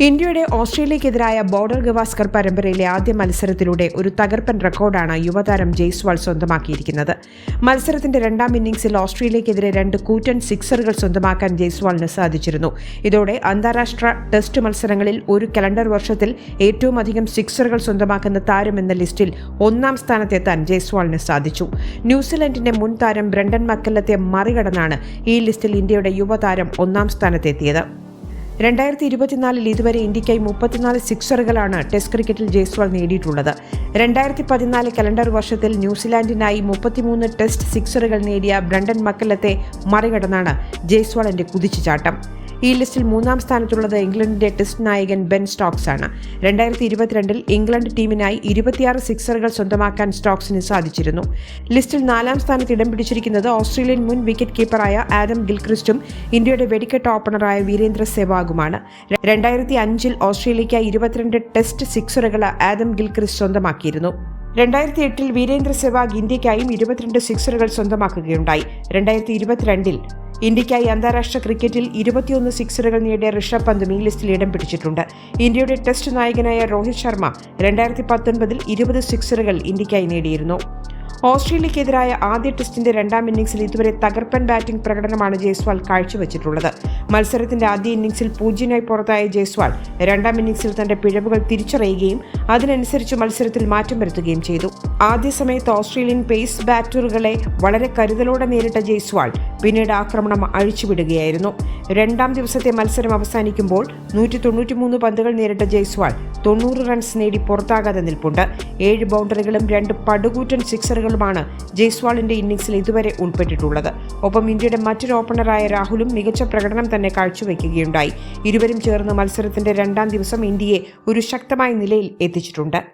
ഇന്ത്യയുടെ ഓസ്ട്രേലിയക്കെതിരായ ബോർഡർ ഗവാസ്കർ പരമ്പരയിലെ ആദ്യ മത്സരത്തിലൂടെ ഒരു തകർപ്പൻ റെക്കോർഡാണ് യുവതാരം ജയ്സ്വാൾ സ്വന്തമാക്കിയിരിക്കുന്നത്. മത്സരത്തിന്റെ രണ്ടാം ഇന്നിംഗ്സിൽ ഓസ്ട്രേലിയക്കെതിരെ രണ്ട് കൂറ്റൻ സിക്സറുകൾ സ്വന്തമാക്കാൻ ജയ്സ്വാളിന് സാധിച്ചിരുന്നു. ഇതോടെ അന്താരാഷ്ട്ര ടെസ്റ്റ് മത്സരങ്ങളിൽ ഒരു കലണ്ടർ വർഷത്തിൽ ഏറ്റവും അധികം സിക്സറുകൾ സ്വന്തമാക്കുന്ന താരം എന്ന ലിസ്റ്റിൽ ഒന്നാം സ്ഥാനത്തെത്താൻ ജയ്സ്വാളിന് സാധിച്ചു. ന്യൂസിലൻഡിന്റെ മുൻ താരം ബ്രണ്ടൻ മക്കല്ലത്തെ മറികടന്നാണ് ഈ ലിസ്റ്റിൽ ഇന്ത്യയുടെ യുവതാരം ഒന്നാം സ്ഥാനത്തെത്തിയത്. രണ്ടായിരത്തി ഇരുപത്തിനാലിൽ ഇതുവരെ ഇന്ത്യയ്ക്കായി മുപ്പത്തിനാല് സിക്സറുകളാണ് ടെസ്റ്റ് ക്രിക്കറ്റിൽ ജയ്സ്വാൾ നേടിയിട്ടുള്ളത്. രണ്ടായിരത്തി പതിനാല് കലണ്ടർ വർഷത്തിൽ ന്യൂസിലാൻഡിനായി മുപ്പത്തിമൂന്ന് ടെസ്റ്റ് സിക്സറുകൾ നേടിയ ബ്രണ്ടൻ മക്കല്ലത്തെ മറികടന്നാണ് ജയ്സ്വാളിന്റെ കുതിച്ചുചാട്ടം. ഈ ലിസ്റ്റിൽ മൂന്നാം സ്ഥാനത്തുള്ളത് ഇംഗ്ലണ്ടിന്റെ ടെസ്റ്റ് നായകൻ ബെൻ സ്റ്റോക്സ് ആണ്. രണ്ടായിരത്തി ഇരുപത്തിരണ്ടിൽ ഇംഗ്ലണ്ട് ടീമിനായി ഇരുപത്തിയാറ് സിക്സറുകൾ സ്വന്തമാക്കാൻ സ്റ്റോക്സിന് സാധിച്ചിരുന്നു. ലിസ്റ്റിൽ നാലാം സ്ഥാനത്ത് ഇടം പിടിച്ചിരിക്കുന്നത് ഓസ്ട്രേലിയൻ മുൻ വിക്കറ്റ് കീപ്പറായ ആദം ഗിൽക്രിസ്റ്റും ഇന്ത്യയുടെ വെടിക്കെട്ട് ഓപ്പണറായ വീരേന്ദ്ര സെവാഗുമാണ്. രണ്ടായിരത്തി അഞ്ചിൽ ഓസ്ട്രേലിയയ്ക്കായി ഇരുപത്തിരണ്ട് ടെസ്റ്റ് സിക്സറുകൾ ആദം ഗിൽക്രിസ്റ്റ് സ്വന്തമാക്കിയിരുന്നു. രണ്ടായിരത്തി എട്ടിൽ വീരേന്ദ്ര സെവാഗ് ഇന്ത്യയ്ക്കായും ഇരുപത്തിരണ്ട് സിക്സറുകൾ സ്വന്തമാക്കുകയുണ്ടായി. രണ്ടായിരത്തി ഇരുപത്തിരണ്ടിൽ ഇന്ത്യയ്ക്കായി അന്താരാഷ്ട്ര ക്രിക്കറ്റിൽ ഇരുപത്തിയൊന്ന് സിക്സറുകൾ നേടിയ ഋഷഭ് പന്തും ഈ ലിസ്റ്റിൽ ഇടം പിടിച്ചിട്ടുണ്ട്. ഇന്ത്യയുടെ ടെസ്റ്റ് നായകനായ രോഹിത് ശർമ്മ രണ്ടായിരത്തി പത്തൊൻപതിൽ ഇരുപത് സിക്സറുകൾ ഇന്ത്യയ്ക്കായി നേടിയിരുന്നു. ഓസ്ട്രേലിയക്കെതിരായ ആദ്യ ടെസ്റ്റിന്റെ രണ്ടാം ഇന്നിംഗ്സിൽ ഇതുവരെ തകർപ്പൻ ബാറ്റിംഗ് പ്രകടനമാണ് ജയ്സ്വാൾ കാഴ്ചവെച്ചിട്ടുള്ളത്. മത്സരത്തിന്റെ ആദ്യ ഇന്നിംഗ്സിൽ പൂജ്യനായി പുറത്തായ ജയ്സ്വാൾ രണ്ടാം ഇന്നിംഗ്സിൽ തന്റെ പിഴവുകൾ തിരിച്ചറിയുകയും അതിനനുസരിച്ച് മത്സരത്തിൽ മാറ്റം വരുത്തുകയും ചെയ്തു. ആദ്യ സമയത്ത് ഓസ്ട്രേലിയൻ പേസ് ബാറ്ററുകളെ വളരെ കരുതലോടെ നേരിട്ട ജയ്സ്വാൾ പിന്നീട് ആക്രമണം അഴിച്ചുവിടുകയായിരുന്നു രണ്ടാം ദിവസത്തെ മത്സരം അവസാനിക്കുമ്പോൾ നൂറ്റി തൊണ്ണൂറ്റിമൂന്ന് പന്തുകൾ നേരിട്ട ജയ്സ്വാൾ തൊണ്ണൂറ് റൺസ് നേടി പുറത്താകാതെ നിൽപ്പുണ്ട്. ഏഴ് ബൗണ്ടറികളും രണ്ട് പടുകൂറ്റൻ സിക്സറുകളുമാണ് ജയ്സ്വാളിന്റെ ഇന്നിംഗ്സിൽ ഇതുവരെ ഉൾപ്പെട്ടിട്ടുള്ളത്. ഒപ്പം ഇന്ത്യയുടെ മറ്റൊരു ഓപ്പണറായ രാഹുലും മികച്ച പ്രകടനം തന്നെ കാഴ്ചവെക്കുകയുണ്ടായി. ഇരുവരും ചേർന്ന് മത്സരത്തിന്റെ രണ്ടാം ദിവസം ഇന്ത്യയെ ഒരു ശക്തമായ നിലയിൽ എത്തിച്ചിട്ടുണ്ട്.